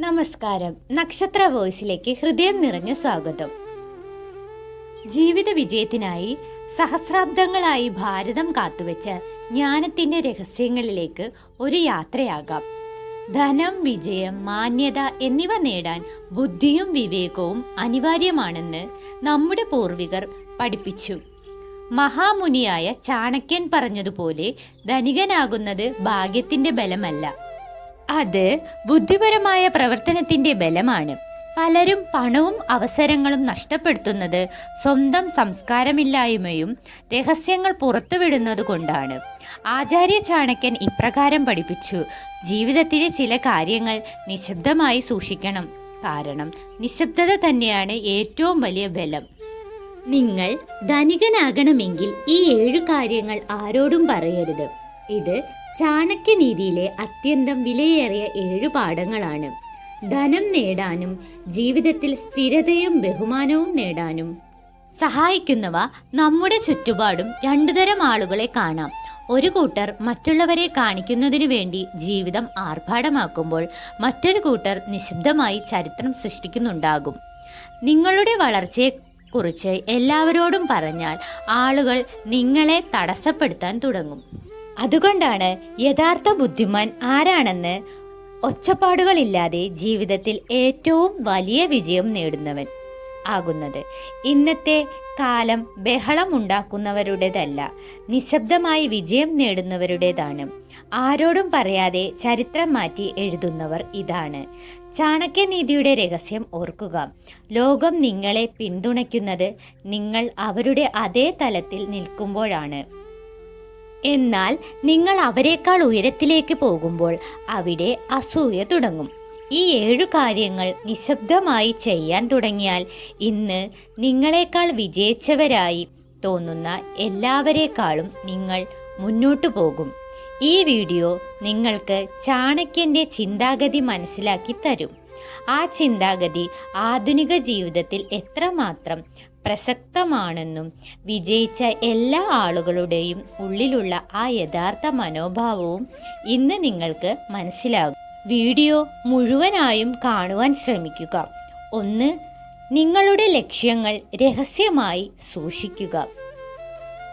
നമസ്കാരം. നക്ഷത്ര വോയിസിലേക്ക് ഹൃദയം നിറഞ്ഞ സ്വാഗതം. ജീവിത വിജയത്തിനായി സഹസ്രാബ്ദങ്ങളായി ഭാരതം കാത്തുവെച്ച ജ്ഞാനത്തിന്റെ രഹസ്യങ്ങളിലേക്ക് ഒരു യാത്രയാകാം. ധനം വിജയം മാന്യത എന്നിവ നേടാൻ ബുദ്ധിയും വിവേകവും അനിവാര്യമാണെന്ന് നമ്മുടെ പൂർവികർ പഠിപ്പിച്ചു. മഹാമുനിയായ ചാണക്യൻ പറഞ്ഞതുപോലെ ധനികനാകുന്നത് ഭാഗ്യത്തിന്റെ ബലമല്ല. അത് ബുദ്ധിപരമായ പ്രവർത്തനത്തിന്റെ ബലമാണ്. പലരും പണവും അവസരങ്ങളും നഷ്ടപ്പെടുത്തുന്നത് സ്വന്തം സംസ്കാരമില്ലായ്മയും രഹസ്യങ്ങൾ പുറത്തുവിടുന്നത് കൊണ്ടാണ്. ആചാര്യ ചാണക്യൻ ഇപ്രകാരം പഠിപ്പിച്ചു ജീവിതത്തിലെ ചില കാര്യങ്ങൾ നിശബ്ദമായി സൂക്ഷിക്കണം. കാരണം നിശബ്ദത തന്നെയാണ് ഏറ്റവും വലിയ ബലം. നിങ്ങൾ ധനികനാകണമെങ്കിൽ ഈ ഏഴു കാര്യങ്ങൾ ആരോടും പറയരുത്. ഇത് ചാണക്യനീതിയിലെ അത്യന്തം വിലയേറിയ ഏഴു പാഠങ്ങളാണ്. ധനം നേടാനും ജീവിതത്തിൽ സ്ഥിരതയും ബഹുമാനവും നേടാനും. സഹായിക്കുന്നവ നമ്മുടെ ചുറ്റുപാടും രണ്ടുതരം ആളുകളെ കാണാം. ഒരു കൂട്ടർ മറ്റുള്ളവരെ കാണിക്കുന്നതിനു വേണ്ടി ജീവിതം ആർഭാടമാക്കുമ്പോൾ മറ്റൊരു കൂട്ടർ നിശബ്ദമായി ചരിത്രം സൃഷ്ടിക്കുന്നുണ്ടാകും. നിങ്ങളുടെ വളർച്ചയെ കുറിച്ച് എല്ലാവരോടും പറഞ്ഞാൽ ആളുകൾ നിങ്ങളെ തടസ്സപ്പെടുത്താൻ തുടങ്ങും. അതുകൊണ്ടാണ് യഥാർത്ഥ ബുദ്ധിമാൻ ആരാണെന്ന് ഒച്ചപ്പാടുകളില്ലാതെ ജീവിതത്തിൽ ഏറ്റവും വലിയ വിജയം നേടുന്നവൻ ആകുന്നത്. ഇന്നത്തെ കാലം ബഹളം ഉണ്ടാക്കുന്നവരുടേതല്ല നിശബ്ദമായി വിജയം നേടുന്നവരുടേതാണ്. ആരോടും പറയാതെ ചരിത്രം മാറ്റി എഴുതുന്നവർ ഇതാണ്. ചാണക്യനീതിയുടെ രഹസ്യം ഓർക്കുക. ലോകം നിങ്ങളെ പിന്തുണയ്ക്കുന്നത് നിങ്ങൾ അവരുടെ അതേ തലത്തിൽ നിൽക്കുമ്പോഴാണ്. എന്നാൽ നിങ്ങൾ അവരെക്കാൾ ഉയരത്തിലേക്ക് പോകുമ്പോൾ അവിടെ അസൂയ തുടങ്ങും. ഈ ഏഴു കാര്യങ്ങൾ നിശബ്ദമായി ചെയ്യാൻ തുടങ്ങിയാൽ ഇന്ന് നിങ്ങളെക്കാൾ വിജയിച്ചവരായി തോന്നുന്ന എല്ലാവരെക്കാളും നിങ്ങൾ മുന്നോട്ടു പോകും. ഈ വീഡിയോ നിങ്ങൾക്ക് ചാണക്യന്റെ ചിന്താഗതി മനസ്സിലാക്കി തരും. ആ ചിന്താഗതി ആധുനിക ജീവിതത്തിൽ എത്രമാത്രം പ്രസക്തമാണെന്നും വിജയിച്ച എല്ലാ ആളുകളുടെയും ഉള്ളിലുള്ള ആ യഥാർത്ഥ മനോഭാവവും ഇന്ന് നിങ്ങൾക്ക് മനസ്സിലാകും. വീഡിയോ മുഴുവനായും കാണുവാൻ ശ്രമിക്കുക. ഒന്ന് നിങ്ങളുടെ ലക്ഷ്യങ്ങൾ രഹസ്യമായി സൂക്ഷിക്കുക.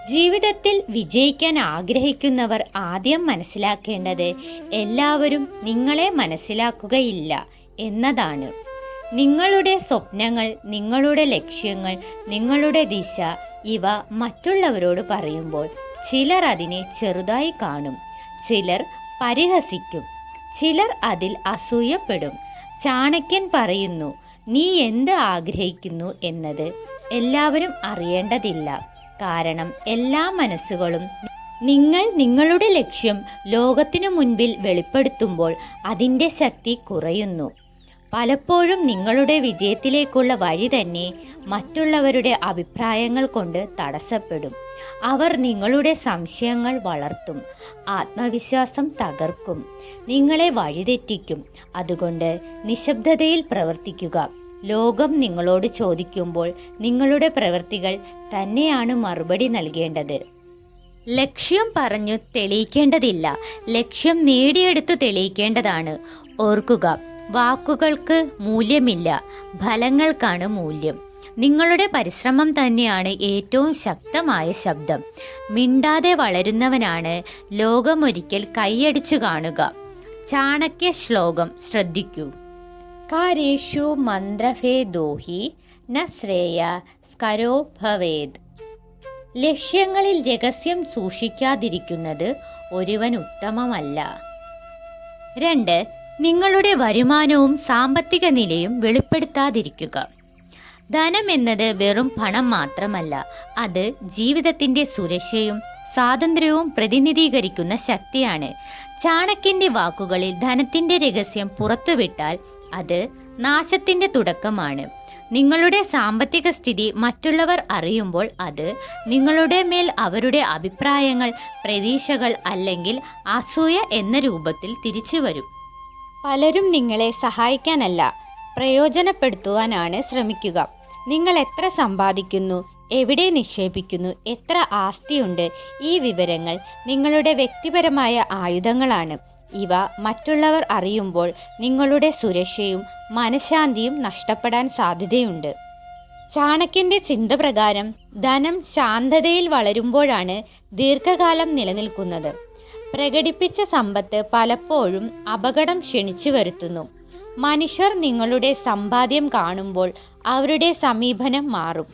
ജീവിതത്തിൽ വിജയിക്കാൻ ആഗ്രഹിക്കുന്നവർ ആദ്യം മനസ്സിലാക്കേണ്ടത് എല്ലാവരും നിങ്ങളെ മനസ്സിലാക്കുകയില്ല എന്നതാണ്. നിങ്ങളുടെ സ്വപ്നങ്ങൾ നിങ്ങളുടെ ലക്ഷ്യങ്ങൾ നിങ്ങളുടെ ദിശ ഇവ മറ്റുള്ളവരോട് പറയുമ്പോൾ ചിലർ അതിനെ ചെറുതായി കാണും. ചിലർ പരിഹസിക്കും. ചിലർ അതിൽ അസൂയപ്പെടും. ചാണക്യൻ പറയുന്നു നീ എന്ത് ആഗ്രഹിക്കുന്നു എന്നത് എല്ലാവരും അറിയേണ്ടതില്ല. കാരണം എല്ലാ മനസ്സുകളും നിങ്ങൾ നിങ്ങളുടെ ലക്ഷ്യം ലോകത്തിനു മുൻപിൽ വെളിപ്പെടുത്തുമ്പോൾ അതിന്റെ ശക്തി കുറയുന്നു. പലപ്പോഴും നിങ്ങളുടെ വിജയത്തിലേക്കുള്ള വഴി തന്നെ മറ്റുള്ളവരുടെ അഭിപ്രായങ്ങൾ കൊണ്ട് തടസ്സപ്പെടും. അവർ നിങ്ങളുടെ സംശയങ്ങൾ വളർത്തും ആത്മവിശ്വാസം തകർക്കും നിങ്ങളെ വഴിതെറ്റിക്കും. അതുകൊണ്ട് നിശബ്ദതയിൽ പ്രവർത്തിക്കുക. ലോകം നിങ്ങളോട് ചോദിക്കുമ്പോൾ നിങ്ങളുടെ പ്രവൃത്തികൾ തന്നെയാണ് മറുപടി നൽകേണ്ടത്. ലക്ഷ്യം പറഞ്ഞു തെളിയിക്കേണ്ടതില്ല. ലക്ഷ്യം നേടിയെടുത്ത് തെളിയിക്കേണ്ടതാണ്. ഓർക്കുക വാക്കുകൾക്ക് മൂല്യമില്ല ഫലങ്ങൾക്കാണ് മൂല്യം. നിങ്ങളുടെ പരിശ്രമം തന്നെയാണ് ഏറ്റവും ശക്തമായ ശബ്ദം. മിണ്ടാതെ വളരുന്നവനാണ് ലോകമൊരിക്കൽ കൈയടിച്ചു കാണുക. ചാണക്യ ശ്ലോകം ശ്രദ്ധിക്കൂ. കാര്യേഷു മന്ത്രഭേദോഹി ന ശ്രേയ സ്കരോ ഭവേദ്. ലക്ഷ്യങ്ങളിൽ രഹസ്യം സൂക്ഷിക്കാതിരിക്കുന്നത് ഒരുവൻ ഉത്തമമല്ല. രണ്ട് നിങ്ങളുടെ വരുമാനവും സാമ്പത്തിക നിലയും വെളിപ്പെടുത്താതിരിക്കുക. ധനം എന്നത് വെറും പണം മാത്രമല്ല അത് ജീവിതത്തിന്റെ സുരക്ഷയും സ്വാതന്ത്ര്യവും പ്രതിനിധീകരിക്കുന്ന ശക്തിയാണ്. ചാണക്യന്റെ വാക്കുകളിൽ ധനത്തിന്റെ രഹസ്യം പുറത്തുവിട്ടാൽ അത് നാശത്തിന്റെ തുടക്കമാണ്. നിങ്ങളുടെ സാമ്പത്തിക സ്ഥിതി മറ്റുള്ളവർ അറിയുമ്പോൾ അത് നിങ്ങളുടെ മേൽ അവരുടെ അഭിപ്രായങ്ങൾ പ്രതീക്ഷകൾ അല്ലെങ്കിൽ അസൂയ എന്ന രൂപത്തിൽ തിരിച്ചു വരും പലരും നിങ്ങളെ സഹായിക്കാനല്ല പ്രയോജനപ്പെടുത്തുവാനാണ് ശ്രമിക്കുക. നിങ്ങൾ എത്ര സമ്പാദിക്കുന്നു എവിടെ നിക്ഷേപിക്കുന്നു എത്ര ആസ്തിയുണ്ട് ഈ വിവരങ്ങൾ നിങ്ങളുടെ വ്യക്തിപരമായ ആയുധങ്ങളാണ്. ഇവ മറ്റുള്ളവർ അറിയുമ്പോൾ നിങ്ങളുടെ സുരക്ഷയും മനഃശാന്തിയും നഷ്ടപ്പെടാൻ സാധ്യതയുണ്ട്. ചാണക്യന്റെ ചിന്ത പ്രകാരം ധനം ശാന്തതയിൽ വളരുമ്പോഴാണ് ദീർഘകാലം നിലനിൽക്കുന്നത്. പ്രകടിപ്പിച്ച സമ്പത്ത് പലപ്പോഴും അപകടം ക്ഷണിച്ചു വരുത്തുന്നു. മനുഷ്യർ നിങ്ങളുടെ സമ്പാദ്യം കാണുമ്പോൾ അവരുടെ സമീപനം മാറും.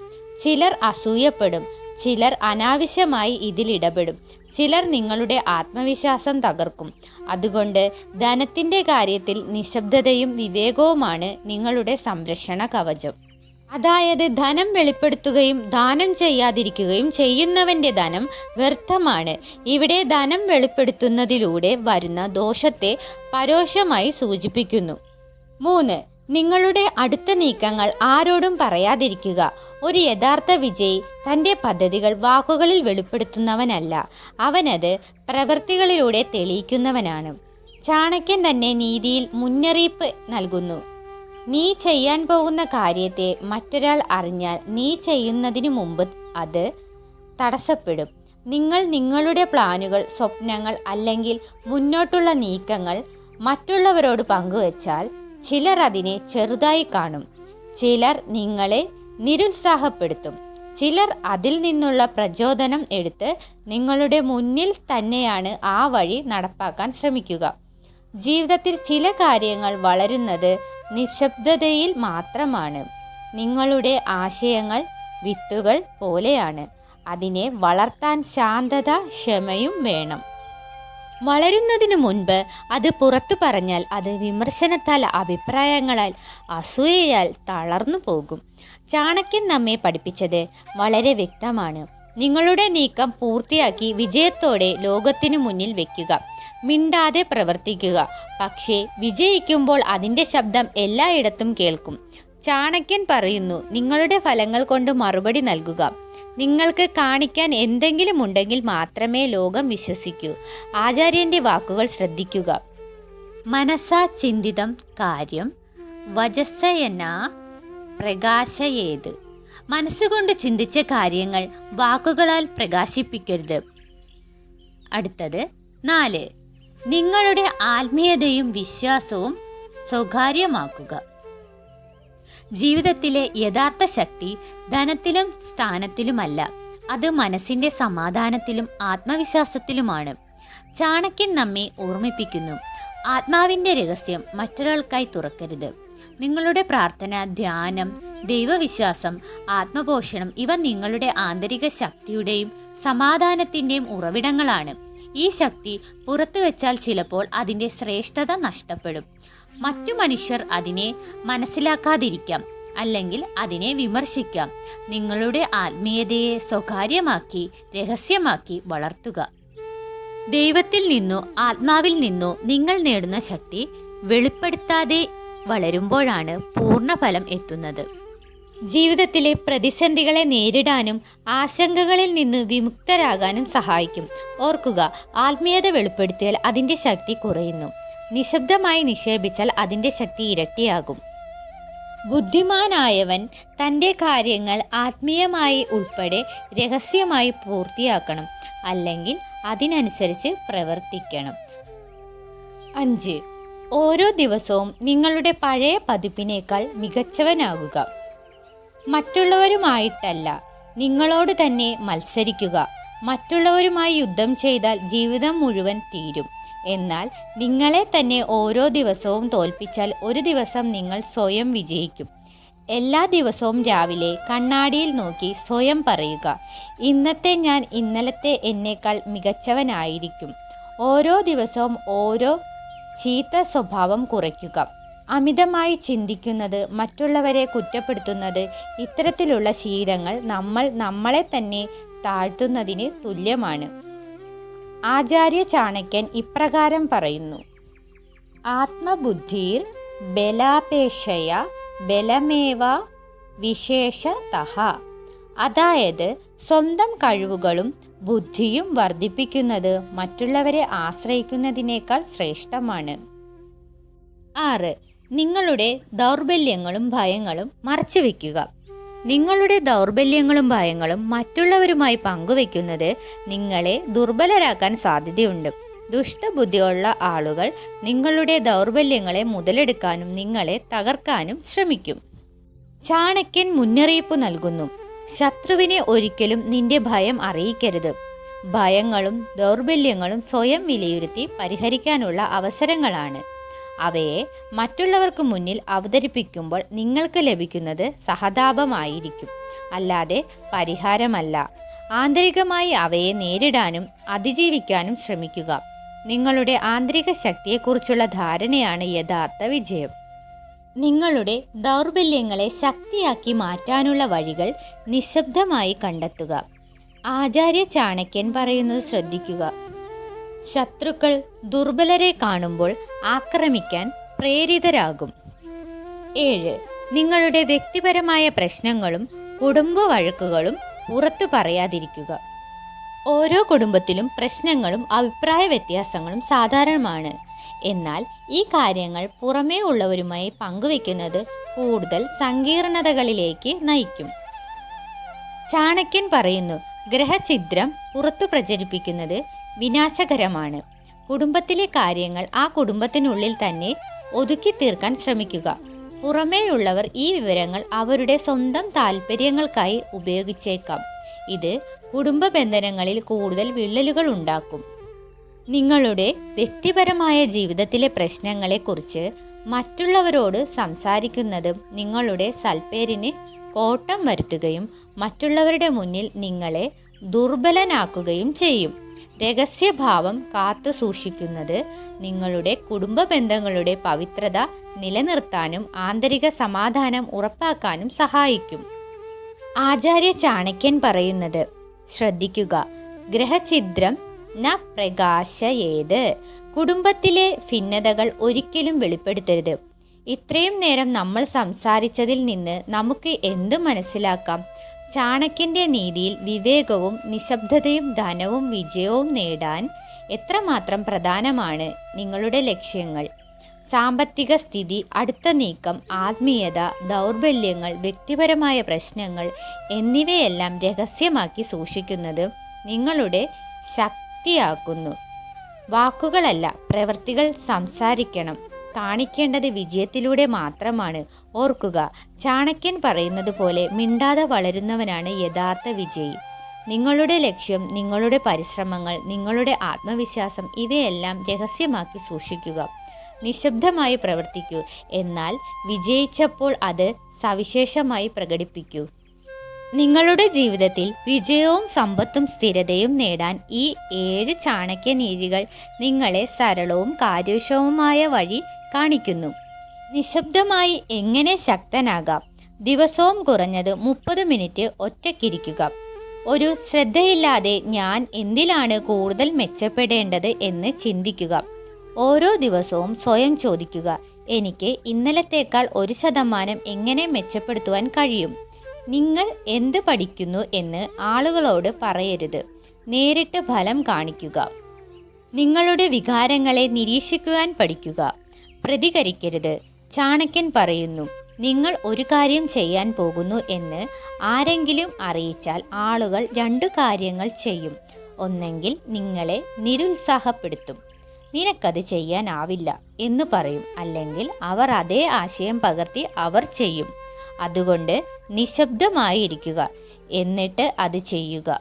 ചിലർ അസൂയപ്പെടും. ചിലർ അനാവശ്യമായി ഇതിലിടപെടും. ചിലർ നിങ്ങളുടെ ആത്മവിശ്വാസം തകർക്കും. അതുകൊണ്ട് ധനത്തിന്റെ കാര്യത്തിൽ നിശബ്ദതയും വിവേകവുമാണ് നിങ്ങളുടെ സംരക്ഷണ കവചം. അതായത് ധനം വെളിപ്പെടുത്തുകയും ദാനം ചെയ്യാതിരിക്കുകയും ചെയ്യുന്നവന്റെ ധനം വ്യർത്ഥമാണ്. ഇവിടെ ധനം വെളിപ്പെടുത്തുന്നതിലൂടെ വരുന്ന ദോഷത്തെ പരോക്ഷമായി സൂചിപ്പിക്കുന്നു. മൂന്ന് നിങ്ങളുടെ അടുത്ത നീക്കങ്ങൾ ആരോടും പറയാതിരിക്കുക. ഒരു യഥാർത്ഥ വിജയി തന്റെ പദ്ധതികൾ വാക്കുകളിൽ വെളിപ്പെടുത്തുന്നവനല്ല. അവനത് പ്രവൃത്തികളിലൂടെ തെളിയിക്കുന്നവനാണ്. ചാണക്യൻ തന്നെ നീതിയിൽ മുന്നറിയിപ്പ് നൽകുന്നു. നീ ചെയ്യാൻ പോകുന്ന കാര്യത്തെ മറ്റൊരാൾ അറിഞ്ഞാൽ നീ ചെയ്യുന്നതിന് മുമ്പ് അത് തടസ്സപ്പെടും. നിങ്ങൾ നിങ്ങളുടെ പ്ലാനുകൾ സ്വപ്നങ്ങൾ അല്ലെങ്കിൽ മുന്നോട്ടുള്ള നീക്കങ്ങൾ മറ്റുള്ളവരോട് പങ്കുവച്ചാൽ ചിലർ അതിനെ ചെറുതായി കാണും. ചിലർ നിങ്ങളെ നിരുത്സാഹപ്പെടുത്തും. ചിലർ അതിൽ നിന്നുള്ള പ്രചോദനം എടുത്ത് നിങ്ങളുടെ മുന്നിൽ തന്നെയാണ് ആ വഴി നടപ്പാക്കാൻ ശ്രമിക്കുക. ജീവിതത്തിൽ ചില കാര്യങ്ങൾ വളരുന്നത് നിശബ്ദതയിൽ മാത്രമാണ്. നിങ്ങളുടെ ആശയങ്ങൾ വിത്തുകൾ പോലെയാണ്. അതിനെ വളർത്താൻ ശാന്തത ക്ഷമയും വേണം. വളരുന്നതിനു മുൻപ് അത് പുറത്തു പറഞ്ഞാൽ അത് വിമർശനത്താൽ അഭിപ്രായങ്ങളാൽ അസൂയയാൽ തളർന്നു പോകും. ചാണക്യൻ നമ്മെ പഠിപ്പിച്ചത് വളരെ വ്യക്തമാണ്. നിങ്ങളുടെ നീക്കം പൂർത്തിയാക്കി വിജയത്തോടെ ലോകത്തിനു മുന്നിൽ വെക്കുക. മിണ്ടാതെ പ്രവർത്തിക്കുക. പക്ഷേ വിജയിക്കുമ്പോൾ അതിന്റെ ശബ്ദം എല്ലായിടത്തും കേൾക്കും. ചാണക്യൻ പറയുന്നു നിങ്ങളുടെ ഫലങ്ങൾ കൊണ്ട് മറുപടി നൽകുക. നിങ്ങൾക്ക് കാണിക്കാൻ എന്തെങ്കിലും ഉണ്ടെങ്കിൽ മാത്രമേ ലോകം വിശ്വസിക്കൂ. ആചാര്യന്റെ വാക്കുകൾ ശ്രദ്ധിക്കുക. മനസ്സാ ചിന്തിതം കാര്യം. വജസ്സയന പ്രകാശയേത്. മനസ്സുകൊണ്ട് ചിന്തിച്ച കാര്യങ്ങൾ വാക്കുകളാൽ പ്രകാശിപ്പിക്കരുത്. അടുത്തത് നാല്. നിങ്ങളുടെ ആത്മീയതയും വിശ്വാസവും സ്വകാര്യമാക്കുക. ജീവിതത്തിലെ യഥാർത്ഥ ശക്തി ധനത്തിലും സ്ഥാനത്തിലുമല്ല അത് മനസ്സിന്റെ സമാധാനത്തിലും ആത്മവിശ്വാസത്തിലുമാണ്. ചാണക്യൻ നമ്മെ ഓർമ്മിപ്പിക്കുന്നു. ആത്മാവിന്റെ രഹസ്യം മറ്റൊരാൾക്കായി തുറക്കരുത്. നിങ്ങളുടെ പ്രാർത്ഥന ധ്യാനം ദൈവവിശ്വാസം ആത്മപോഷണം ഇവ നിങ്ങളുടെ ആന്തരിക ശക്തിയുടെയും സമാധാനത്തിന്റെയും ഉറവിടങ്ങളാണ്. ഈ ശക്തി പുറത്തു വെച്ചാൽ ചിലപ്പോൾ അതിന്റെ ശ്രേഷ്ഠത നഷ്ടപ്പെടും. മറ്റു മനുഷ്യർ അതിനെ മനസ്സിലാക്കാതിരിക്കാം അല്ലെങ്കിൽ അതിനെ വിമർശിക്കാം. നിങ്ങളുടെ ആത്മീയതയെ സ്വകാര്യമാക്കി രഹസ്യമാക്കി വളർത്തുക. ദൈവത്തിൽ നിന്നോ ആത്മാവിൽ നിന്നോ നിങ്ങൾ നേടുന്ന ശക്തി വെളിപ്പെടുത്താതെ വളരുമ്പോഴാണ് പൂർണഫലം എത്തുന്നത്. ജീവിതത്തിലെ പ്രതിസന്ധികളെ നേരിടാനും ആശങ്കകളിൽ നിന്ന് വിമുക്തരാകാനും സഹായിക്കും. ഓർക്കുക ആത്മീയത വെളിപ്പെടുത്തിയാൽ അതിന്റെ ശക്തി കുറയുന്നു. നിശബ്ദമായി നിക്ഷേപിച്ചാൽ അതിന്റെ ശക്തി ഇരട്ടിയാകും. ബുദ്ധിമാനായവൻ തന്റെ കാര്യങ്ങൾ ആത്മീയമായി ഉൾപ്പെടെ രഹസ്യമായി പൂർത്തിയാക്കണം. അല്ലെങ്കിൽ അതിനനുസരിച്ച് പ്രവർത്തിക്കണം. അഞ്ച്. ഓരോ ദിവസവും നിങ്ങളുടെ പഴയ പതിപ്പിനേക്കാൾ മികച്ചവനാകുക. മറ്റുള്ളവരുമായിട്ടല്ല. നിങ്ങളോട് തന്നെ മത്സരിക്കുക. മറ്റുള്ളവരുമായി യുദ്ധം ചെയ്താൽ ജീവിതം മുഴുവൻ തീരും. എന്നാൽ നിങ്ങളെ തന്നെ ഓരോ ദിവസവും തോൽപ്പിച്ചാൽ ഒരു ദിവസം നിങ്ങൾ സ്വയം വിജയിക്കും. എല്ലാ ദിവസവും രാവിലെ കണ്ണാടിയിൽ നോക്കി സ്വയം പറയുക. ഇന്നത്തെ ഞാൻ ഇന്നലത്തെ എന്നേക്കാൾ മികച്ചവനായിരിക്കും. ഓരോ ദിവസവും ഓരോ ചീത്ത സ്വഭാവം കുറയ്ക്കുക. അമിതമായി ചിന്തിക്കുന്നത് മറ്റുള്ളവരെ കുറ്റപ്പെടുത്തുന്നത് ഇത്തരത്തിലുള്ള ശീലങ്ങൾ നമ്മൾ നമ്മളെ തന്നെ താഴ്ത്തുന്നതിന് തുല്യമാണ്. ആചാര്യ ചാണക്യൻ ഇപ്രകാരം പറയുന്നു. ആത്മബുദ്ധിർ ബലാപേക്ഷയ ബലമേവ വിശേഷതഹ. അതായത് സ്വന്തം കഴിവുകളും ബുദ്ധിയും വർദ്ധിപ്പിക്കുന്നത് മറ്റുള്ളവരെ ആശ്രയിക്കുന്നതിനേക്കാൾ ശ്രേഷ്ഠമാണ്. ആറ്. നിങ്ങളുടെ ദൗർബല്യങ്ങളും ഭയങ്ങളും മറച്ചുവെക്കുക. നിങ്ങളുടെ ദൗർബല്യങ്ങളും ഭയങ്ങളും മറ്റുള്ളവരുമായി പങ്കുവെക്കുന്നത് നിങ്ങളെ ദുർബലരാക്കാൻ സാധ്യതയുണ്ട്. ദുഷ്ടബുദ്ധിയുള്ള ആളുകൾ നിങ്ങളുടെ ദൗർബല്യങ്ങളെ മുതലെടുക്കാനും നിങ്ങളെ തകർക്കാനും ശ്രമിക്കും. ചാണക്യൻ മുന്നറിയിപ്പ് നൽകുന്നു. ശത്രുവിനെ ഒരിക്കലും നിന്റെ ഭയം അറിയിക്കരുത്. ഭയങ്ങളും ദൗർബല്യങ്ങളും സ്വയം വിലയിരുത്തി പരിഹരിക്കാനുള്ള അവസരങ്ങളാണ്. അവയെ മറ്റുള്ളവർക്ക് മുന്നിൽ അവതരിപ്പിക്കുമ്പോൾ നിങ്ങൾക്ക് ലഭിക്കുന്നത് സഹതാപമായിരിക്കും. അല്ലാതെ പരിഹാരമല്ല. ആന്തരികമായി അവയെ നേരിടാനും അതിജീവിക്കാനും ശ്രമിക്കുക. നിങ്ങളുടെ ആന്തരിക ശക്തിയെക്കുറിച്ചുള്ള ധാരണയാണ് യഥാർത്ഥ വിജയം. നിങ്ങളുടെ ദൗർബല്യങ്ങളെ ശക്തിയാക്കി മാറ്റാനുള്ള വഴികൾ നിശബ്ദമായി കണ്ടെത്തുക. ആചാര്യ ചാണക്യൻ പറയുന്നത് ശ്രദ്ധിക്കുക. ശത്രുക്കൾ ദുർബലരെ കാണുമ്പോൾ ആക്രമിക്കാൻ പ്രേരിതരാകും. ഏഴ് നിങ്ങളുടെ വ്യക്തിപരമായ പ്രശ്നങ്ങളും കുടുംബ വഴക്കുകളും പുറത്തു പറയാതിരിക്കുക. ഓരോ കുടുംബത്തിലും പ്രശ്നങ്ങളും അഭിപ്രായ വ്യത്യാസങ്ങളും സാധാരണമാണ്. എന്നാൽ ഈ കാര്യങ്ങൾ പുറമേ ഉള്ളവരുമായി പങ്കുവെക്കുന്നത് കൂടുതൽ സങ്കീർണതകളിലേക്ക് നയിക്കും. ചാണക്യൻ പറയുന്നു ഗ്രഹഛിദ്രം പുറത്തു പ്രചരിപ്പിക്കുന്നത് വിനാശകരമാണ്. കുടുംബത്തിലെ കാര്യങ്ങൾ ആ കുടുംബത്തിനുള്ളിൽ തന്നെ ഒതുക്കി തീർക്കാൻ ശ്രമിക്കുക. പുറമേയുള്ളവർ ഈ വിവരങ്ങൾ അവരുടെ സ്വന്തം താല്പര്യങ്ങൾക്കായി ഉപയോഗിച്ചേക്കാം. ഇത് കുടുംബ ബന്ധനങ്ങളിൽ കൂടുതൽ വിള്ളലുകൾ ഉണ്ടാക്കും. നിങ്ങളുടെ വ്യക്തിപരമായ ജീവിതത്തിലെ പ്രശ്നങ്ങളെക്കുറിച്ച് മറ്റുള്ളവരോട് സംസാരിക്കുന്നതും നിങ്ങളുടെ സൽപ്പേരിന് കോട്ടം വരുത്തുകയും മറ്റുള്ളവരുടെ മുന്നിൽ നിങ്ങളെ ദുർബലനാക്കുകയും ചെയ്യും. രഹസ്യഭാവം കാത്തു സൂക്ഷിക്കുന്നത് നിങ്ങളുടെ കുടുംബ ബന്ധങ്ങളുടെ പവിത്രത നിലനിർത്താനും ആന്തരിക സമാധാനം ഉറപ്പാക്കാനും സഹായിക്കും. ആചാര്യ ചാണക്യൻ പറയുന്നത് ശ്രദ്ധിക്കുക ഗ്രഹഛിദ്രം ന പ്രകാശയേത്. കുടുംബത്തിലെ ഭിന്നതകൾ ഒരിക്കലും വെളിപ്പെടുത്തരുത്. ഇത്രയും നേരം നമ്മൾ സംസാരിച്ചതിൽ നിന്ന് നമുക്ക് എന്ത് മനസ്സിലാക്കാം? ചാണക്യന്റെ നീതിയിൽ വിവേകവും നിശബ്ദതയും ധനവും വിജയവും നേടാൻ എത്രമാത്രം പ്രധാനമാണ് നിങ്ങളുടെ ലക്ഷ്യങ്ങൾ. സാമ്പത്തിക സ്ഥിതി അടുത്ത നീക്കം ആത്മീയത ദൗർബല്യങ്ങൾ വ്യക്തിപരമായ പ്രശ്നങ്ങൾ എന്നിവയെല്ലാം രഹസ്യമാക്കി സൂക്ഷിക്കുന്നത് നിങ്ങളുടെ ശക്തിയാക്കുന്നു. വാക്കുകളല്ല പ്രവൃത്തികൾ സംസാരിക്കണം. കാണിക്കേണ്ടത് വിജയത്തിലൂടെ മാത്രമാണ്. ഓർക്കുക ചാണക്യൻ പറയുന്നത് പോലെ മിണ്ടാതെ വളരുന്നവനാണ് യഥാർത്ഥ വിജയി. നിങ്ങളുടെ ലക്ഷ്യം നിങ്ങളുടെ പരിശ്രമങ്ങൾ നിങ്ങളുടെ ആത്മവിശ്വാസം ഇവയെല്ലാം രഹസ്യമാക്കി സൂക്ഷിക്കുക. നിശബ്ദമായി പ്രവർത്തിക്കൂ. എന്നാൽ വിജയിച്ചപ്പോൾ അത് സവിശേഷമായി പ്രകടിപ്പിക്കൂ. നിങ്ങളുടെ ജീവിതത്തിൽ വിജയവും സമ്പത്തും സ്ഥിരതയും നേടാൻ ഈ ഏഴ് ചാണക്യ നീതികൾ നിങ്ങളെ സരളവും കാര്യക്ഷമവുമായ വഴി കാണിക്കുന്നു. നിശബ്ദമായി എങ്ങനെ ശക്തനാകാം? ദിവസവും കുറഞ്ഞത് മുപ്പത് മിനിറ്റ് ഒറ്റയ്ക്കിരിക്കുക ഒരു ശ്രദ്ധയില്ലാതെ ഞാൻ എന്തിലാണ് കൂടുതൽ മെച്ചപ്പെടേണ്ടത് എന്ന് ചിന്തിക്കുക. ഓരോ ദിവസവും സ്വയം ചോദിക്കുക എനിക്ക് ഇന്നലത്തേക്കാൾ ഒരു ശതമാനം എങ്ങനെ മെച്ചപ്പെടുത്തുവാൻ കഴിയും? നിങ്ങൾ എന്ത് പഠിക്കുന്നു എന്ന് ആളുകളോട് പറയരുത്. നേരിട്ട് ഫലം കാണിക്കുക. നിങ്ങളുടെ വികാരങ്ങളെ നിരീക്ഷിക്കുവാൻ പഠിക്കുക. പ്രതികരിക്കരുത്. ചാണക്യൻ പറയുന്നു നിങ്ങൾ ഒരു കാര്യം ചെയ്യാൻ പോകുന്നു എന്ന് ആരെങ്കിലും അറിയിച്ചാൽ ആളുകൾ രണ്ടു കാര്യങ്ങൾ ചെയ്യും. ഒന്നെങ്കിൽ നിങ്ങളെ നിരുത്സാഹപ്പെടുത്തും. നിനക്കത് ചെയ്യാനാവില്ല എന്ന് പറയും. അല്ലെങ്കിൽ അവർ അതേ ആശയം പകർത്തി അവർ ചെയ്യും. അതുകൊണ്ട് നിശബ്ദമായിരിക്കുക. എന്നിട്ട് അത് ചെയ്യുക.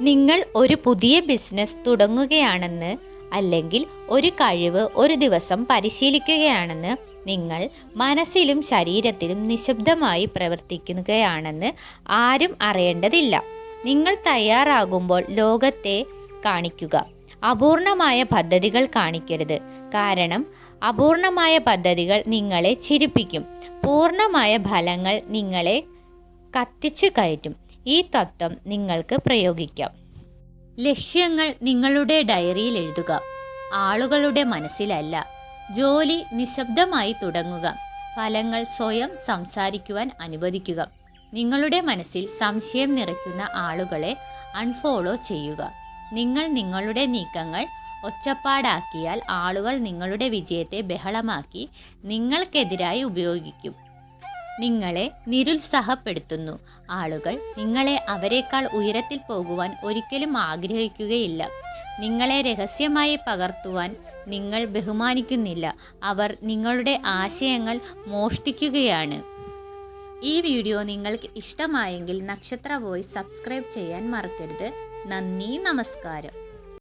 നിങ്ങൾ ഒരു പുതിയ ബിസിനസ് തുടങ്ങുകയാണെന്ന് അല്ലെങ്കിൽ ഒരു കഴിവ് ഒരു ദിവസം പരിശീലിക്കുകയാണെന്ന് നിങ്ങൾ മനസ്സിലും ശരീരത്തിലും നിശബ്ദമായി പ്രവർത്തിക്കുകയാണെന്ന് ആരും അറിയേണ്ടതില്ല. നിങ്ങൾ തയ്യാറാകുമ്പോൾ ലോകത്തെ കാണിക്കുക. അപൂർണമായ പദ്ധതികൾ കാണിക്കരുത്. കാരണം അപൂർണമായ പദ്ധതികൾ നിങ്ങളെ ചിരിപ്പിക്കും. പൂർണമായ ഫലങ്ങൾ നിങ്ങളെ കത്തിച്ചു കയറ്റും. ഈ തത്വം നിങ്ങൾക്ക് പ്രയോഗിക്കാം. ലക്ഷ്യങ്ങൾ നിങ്ങളുടെ ഡയറിയിൽ എഴുതുക. ആളുകളുടെ മനസ്സിലല്ല. ജോലി നിശബ്ദമായി തുടങ്ങുക. ഫലങ്ങൾ സ്വയം സംസാരിക്കുവാൻ അനുവദിക്കുക. നിങ്ങളുടെ മനസ്സിൽ സംശയം നിറയ്ക്കുന്ന ആളുകളെ അൺഫോളോ ചെയ്യുക. നിങ്ങൾ നിങ്ങളുടെ നീക്കങ്ങൾ ഒച്ചപ്പാടാക്കിയാൽ ആളുകൾ നിങ്ങളുടെ വിജയത്തെ ബഹളമാക്കി നിങ്ങൾക്കെതിരായി ഉപയോഗിക്കും. നിങ്ങളെ നിരുത്സാഹപ്പെടുത്തുന്നു. ആളുകൾ നിങ്ങളെ അവരെക്കാൾ ഉയരത്തിൽ പോകുവാൻ ഒരിക്കലും ആഗ്രഹിക്കുകയില്ല. നിങ്ങളെ രഹസ്യമായി പകർത്തുവാൻ നിങ്ങൾ ബഹുമാനിക്കുന്നില്ല. അവർ നിങ്ങളുടെ ആശയങ്ങൾ മോഷ്ടിക്കുകയാണ്. ഈ വീഡിയോ നിങ്ങൾക്ക് ഇഷ്ടമായെങ്കിൽ നക്ഷത്ര വോയിസ് സബ്സ്ക്രൈബ് ചെയ്യാൻ മറക്കരുത്. നന്ദി നമസ്കാരം.